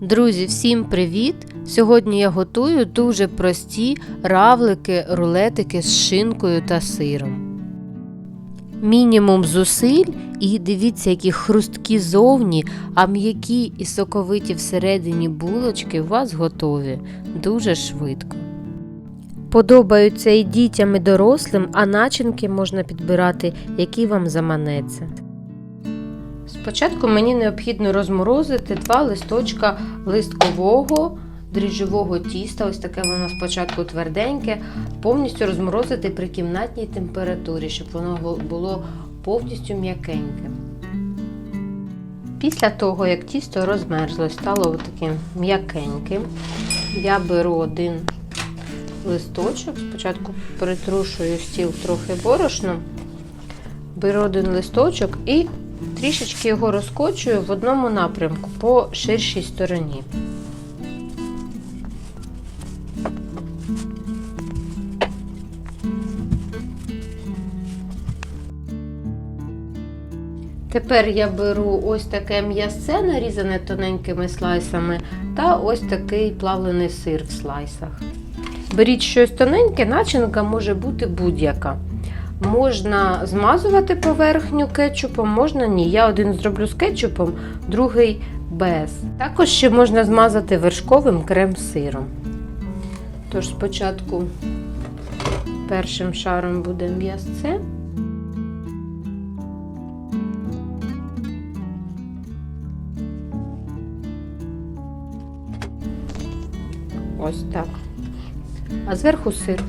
Друзі, всім привіт! Сьогодні я готую дуже прості равлики, рулетики з шинкою та сиром. Мінімум зусиль і дивіться, які хрусткі зовні, а м'які і соковиті всередині булочки у вас готові дуже швидко. Подобаються і дітям, і дорослим, а начинки можна підбирати, які вам заманеться. Спочатку мені необхідно розморозити два листочка листкового дріжджового тіста. Ось таке воно спочатку тверденьке, повністю розморозити при кімнатній температурі, щоб воно було повністю м'якеньке. Після того, як тісто розмерзло, стало таким м'якеньким, я беру один листочок, спочатку притрушую стіл трохи борошном, беру один листочок і трішечки його розкочую в одному напрямку по ширшій стороні. Тепер я беру ось таке м'ясце, нарізане тоненькими слайсами, та ось такий плавлений сир в слайсах. Беріть щось тоненьке, начинка може бути будь-яка. Можна змазувати поверхню кетчупом, можна ні. Я один зроблю з кетчупом, другий без. Також ще можна змазати вершковим крем-сиром. Тож спочатку першим шаром буде м'ясце. Ось так. А зверху сир.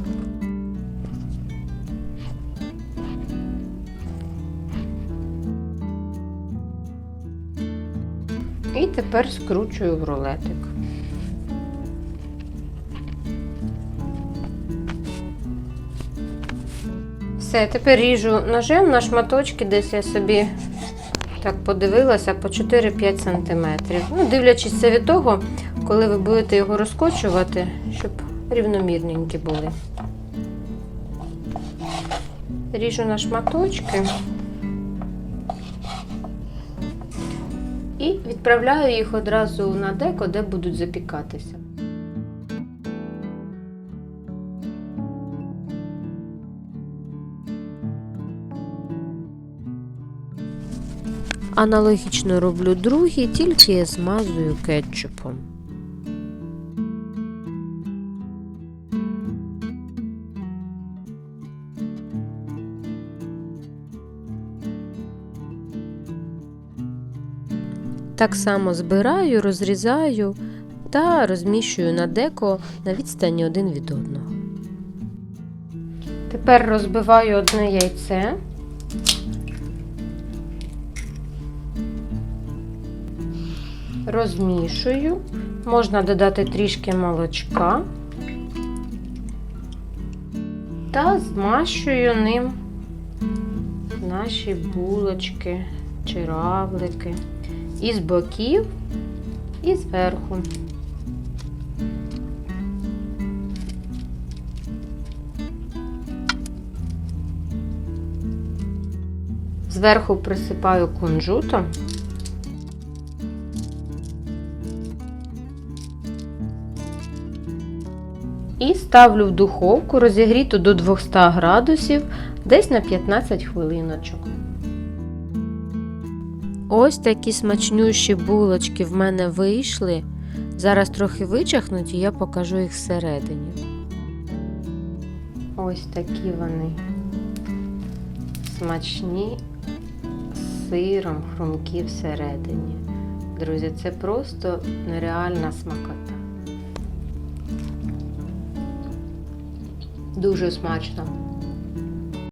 І тепер скручую в рулетик. Все, тепер ріжу ножем на шматочки, десь я собі так подивилася по 4-5 см. Ну, дивлячись це від того, коли ви будете його розкочувати, щоб рівномірненькі були. Ріжу на шматочки. І відправляю їх одразу на деко, де будуть запікатися. Аналогічно роблю другі, тільки я змазую кетчупом. Так само збираю, розрізаю та розміщую на деко на відстані один від одного. Тепер розбиваю одне яйце. Розмішую, можна додати трішки молочка та змащую ним наші булочки чи равлики і з боків, і зверху. Зверху присипаю кунжутом. І ставлю в духовку розігріту до 200 градусів десь на 15 хвилиночок. Ось такі смачнющі булочки в мене вийшли. Зараз трохи вичахнуть і я покажу їх всередині. Ось такі вони смачні з сиром, хрумкі всередині. Друзі, це просто нереальна смакота. Дуже смачно.